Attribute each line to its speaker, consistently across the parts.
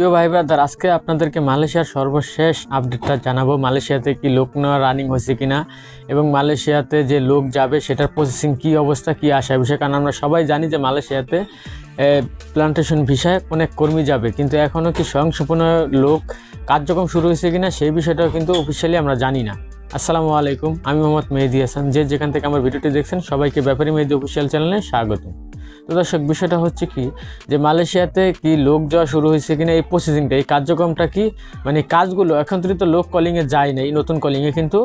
Speaker 1: প্রিয় ভাই ব্রাদার, আজকে আপনাদেরকে মালয়েশিয়ার সর্বশেষ আপডেটটা জানাব। মালয়েশিয়াতে কি লোক নেওয়া রানিং হয়েছে কিনা এবং মালয়েশিয়াতে যে লোক যাবে, সেটার প্রসেসিং কি অবস্থা, কি আসা বিষয়? কারণ আমরা সবাই জানি যে মালয়েশিয়াতে প্লান্টেশন ভিসায় অনেক কর্মী যাবে। কিন্তু এখনও কি স্বয়ংসম্পূর্ণ লোক কার্যক্রম শুরু হয়েছে কিনা, সেই বিষয়টাও কিন্তু অফিসিয়ালি আমরা জানি না। আসসালামু আলাইকুম, আমি মোহাম্মদ মেহেদি হাসান। যে যেখান থেকে আমার ভিডিওটি দেখছেন, সবাইকে ব্যাপারী মেহেদি অফিসিয়াল চ্যানেলে স্বাগত তো দর্শক, বিষয়টা হচ্ছে কি যে মালয়েশিয়াতে কি লোক যাওয়া শুরু হয়েছে কিনা, এই প্রসেসিংটা এই কার্যক্রমটা কি? মানে কাজগুলো এখন তো লোক কলিংয়ে যায় নাই, নতুন কলিংয়ে কিন্তু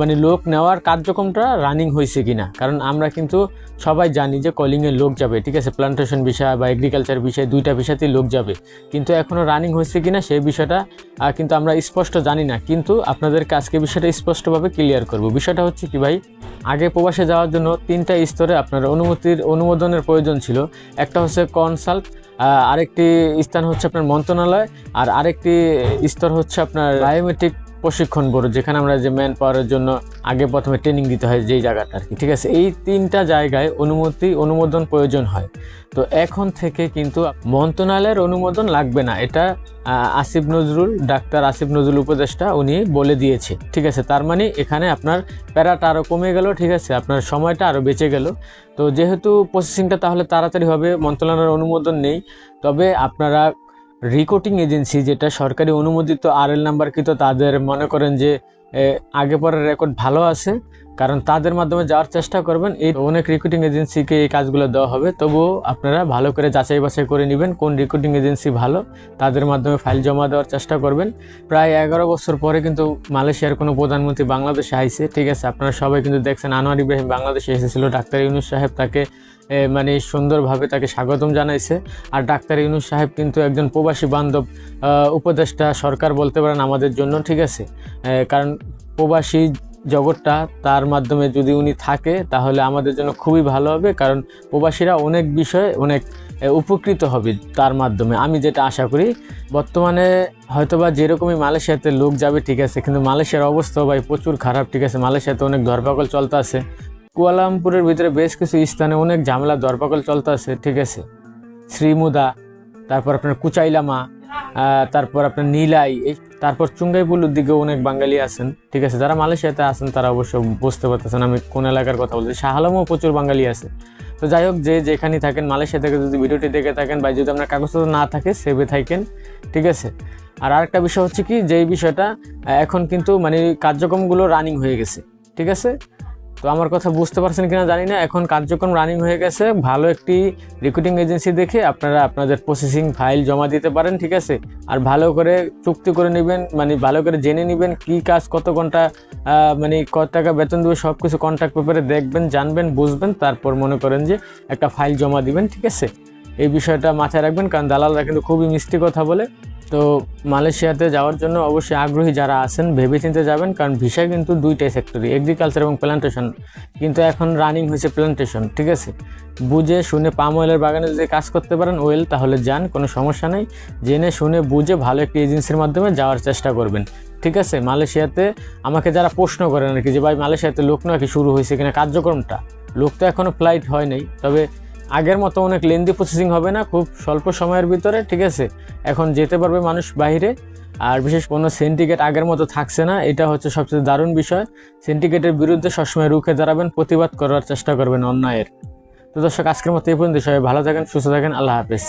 Speaker 1: মানে লোক নেওয়ার কার্যক্রমটা রানিং হয়েছে কিনা? কারণ আমরা কিন্তু সবাই জানি যে কলিংয়ে লোক যাবে, ঠিক আছে? প্লান্টেশন বিষয় বা এগ্রিকালচার বিষয় দুইটা বিষয়তেই লোক যাবে। কিন্তু এখনও রানিং হয়েছে কিনা, সেই বিষয়টা কিন্তু আমরা স্পষ্ট জানি না। কিন্তু আপনাদেরকে আজকে বিষয়টা স্পষ্টভাবে ক্লিয়ার করব। বিষয়টা হচ্ছে কি ভাই আগে প্রবাসে যাওয়ার জন্য তিনটা স্তরে আপনার অনুমতির, অনুমোদনের প্রয়োজন ছিল। একটা হচ্ছে কনসাল্ট আরেকটি স্থান হচ্ছে আপনার মন্ত্রণালয়, আর আরেকটি স্তর হচ্ছে আপনার বায়োমেট্রিক প্রশিক্ষণ বোর্ড যেখানে আমরা যে ম্যান পাওয়ারের জন্য আগে প্রথমে ট্রেনিং দিতে হয় যেই জায়গাটা আর কি, ঠিক আছে? এই তিনটা জায়গায় অনুমতি, অনুমোদন প্রয়োজন হয়। তো এখন থেকে কিন্তু মন্ত্রণালয়ের অনুমোদন লাগবে না। এটা আসিফ নজরুল, ডাক্তার আসিফ নজরুল উপদেষ্টা উনি বলে দিয়েছে, ঠিক আছে? তার মানে এখানে আপনার প্যারাটা আরও কমে গেল, ঠিক আছে? আপনার সময়টা আরও বেঁচে গেল। তো যেহেতু প্রসেসিংটা তাহলে তাড়াতাড়ি হবে, মন্ত্রণালয়ের অনুমোদন নেই, তবে আপনারা রিকোটিং এজেন্সি যেটা সরকারি অনুমোদিত আর এল নাম্বারকৃত তাদের মনে করেন যে আগে পরের রেকর্ড ভালো আছে। কারণ তাদের মাধ্যমে যাওয়ার চেষ্টা করবেন। এই অনেক রিক্রুটিং এজেন্সিকে এই কাজগুলো দেওয়া হবে। তবুও আপনারা ভালো করে যাচাই বাছাই করে নেবেন কোন রিক্রুটিং এজেন্সি ভালো। তাদের মাধ্যমে ফাইল জমা দেওয়ার চেষ্টা করবেন। প্রায় এগারো বছর পরে কিন্তু মালয়েশিয়ার কোনো প্রধানমন্ত্রী বাংলাদেশে আইছে। ঠিক আছে, আপনারা সবাই কিন্তু দেখছেন আনোয়ার ইব্রাহিম বাংলাদেশে এসেছিল। ডাক্তার ইউনুস সাহেব তাকে মানে সুন্দরভাবে তাকে স্বাগতম জানাইছে। আর ডাক্তার ইউনুস সাহেব কিন্তু একজন প্রবাসী বান্ধব উপদেষ্টা সরকার বলতে পারেন আমাদের জন্য। ঠিক আছে কারণ প্রবাসী জগৎটা তার মাধ্যমে যদি উনি থাকে, তাহলে আমাদের জন্য খুবই ভালো হবে, কারণ প্রবাসীরা অনেক বিষয়ে অনেক উপকৃত হবে তার মাধ্যমে। আমি যেটা আশা করি, বর্তমানে হয়তোবা যেরকমই মালয়েশিয়াতে লোক যাবে, ঠিক আছে, কিন্তু মালয়েশিয়ার অবস্থা ভাই প্রচুর খারাপ, ঠিক আছে, মালয়েশিয়াতে অনেক ধরপাকল চলতে আছে। কুয়ালামপুরের ভিতরে বেশ কিছু স্থানে অনেক ঝামেলা, দরপাকল চলতে আছে, ঠিক আছে। শ্রীমুদা, তারপর আপনার কুচাইলামা তারপর আপনার নীলাই, এই তারপর চুঙ্গাইপুলুর দিকে অনেক বাঙালি আছেন, ঠিক আছে? যারা মালয়েশিয়াতে আছেন, তারা অবশ্য বুঝতে পারতেছেন আমি কোন এলাকার কথা বলছি। শাহালামও প্রচুর বাঙালি আছে। তো যাই হোক, যে যেখানেই থাকেন, মালয়েশিয়া থেকে যদি ভিডিওটি দেখে থাকেন বা যদি আপনার কাগজপত্র না থাকে সেভে থাকেন, ঠিক আছে? আর আরেকটা বিষয় হচ্ছে কি, যেই বিষয়টা এখন কিন্তু মানে কার্যক্রমগুলো রানিং হয়ে গেছে, ঠিক আছে? তো আমার কথা বুঝতে পারছেন কিনা জানি না। এখন কার্যক্রম রানিং হয়ে গেছে। ভালো একটি রিক্রুটিং এজেন্সি দেখে আপনারা আপনাদের প্রসেসিং ফাইল জমা দিতে পারেন, ঠিক আছে? আর ভালো করে চুক্তি করে নেবেন মানে ভালো করে জেনে নেবেন কি কাজ, কত ঘণ্টা মানে কত টাকা বেতন দেবে সব কিছু কন্ট্যাক্ট পেপারে দেখবেন, জানবেন, বুঝবেন, তারপর মনে করেন যে একটা ফাইল জমা দিবেন, ঠিক আছে? এই বিষয়টা মাথায় রাখবেন, কারণ দালালরা কিন্তু খুবই মিষ্টি কথা বলে। তো মালয়েশিয়াতে যাওয়ার জন্য অবশ্যই আগ্রহী যারা আছেন, ভেবেচিন্তে যাবেন, কারণ ভিসা কিন্তু দুইটাই সেক্টরি এগ্রিকালচার এবং প্ল্যান্টেশন কিন্তু এখন রানিং হয়েছে প্ল্যান্টেশন ঠিক আছে? বুঝে, শুনে পাম অয়েলের বাগানে যদি কাজ করতে পারেন ওয়েল তাহলে যান, কোনো সমস্যা নেই। জেনে, শুনে, বুঝে ভালো একটি এজেন্সির মাধ্যমে যাওয়ার চেষ্টা করবেন, ঠিক আছে? মালয়েশিয়াতে আমাকে যারা প্রশ্ন করেন আর কি, যে ভাই মালয়েশিয়াতে লোক নাকি শুরু হয়েছে কিনা, কার্যক্রমটা। লোক তো এখনও ফ্লাইট হয় নাই, তবে আগের মতো অনেক লেন্দি প্রসেসিং হবে না, খুব স্বল্প সময়ের ভিতরে, ঠিক আছে? এখন যেতে পারবে মানুষ বাইরে আর বিশেষ কোনো সিন্ডিকেট আগের মতো থাকছে না, এটা হচ্ছে সবচেয়ে দারুণ বিষয়। সিন্ডিকেটের বিরুদ্ধে সবসময় রুখে দাঁড়াবেন, প্রতিবাদ করার চেষ্টা করবেন অন্যায়ের। তো দর্শক, আজকের মতো এই পর্যন্ত সবাই ভালো থাকেন, সুস্থ থাকেন, আল্লাহ হাফেজ।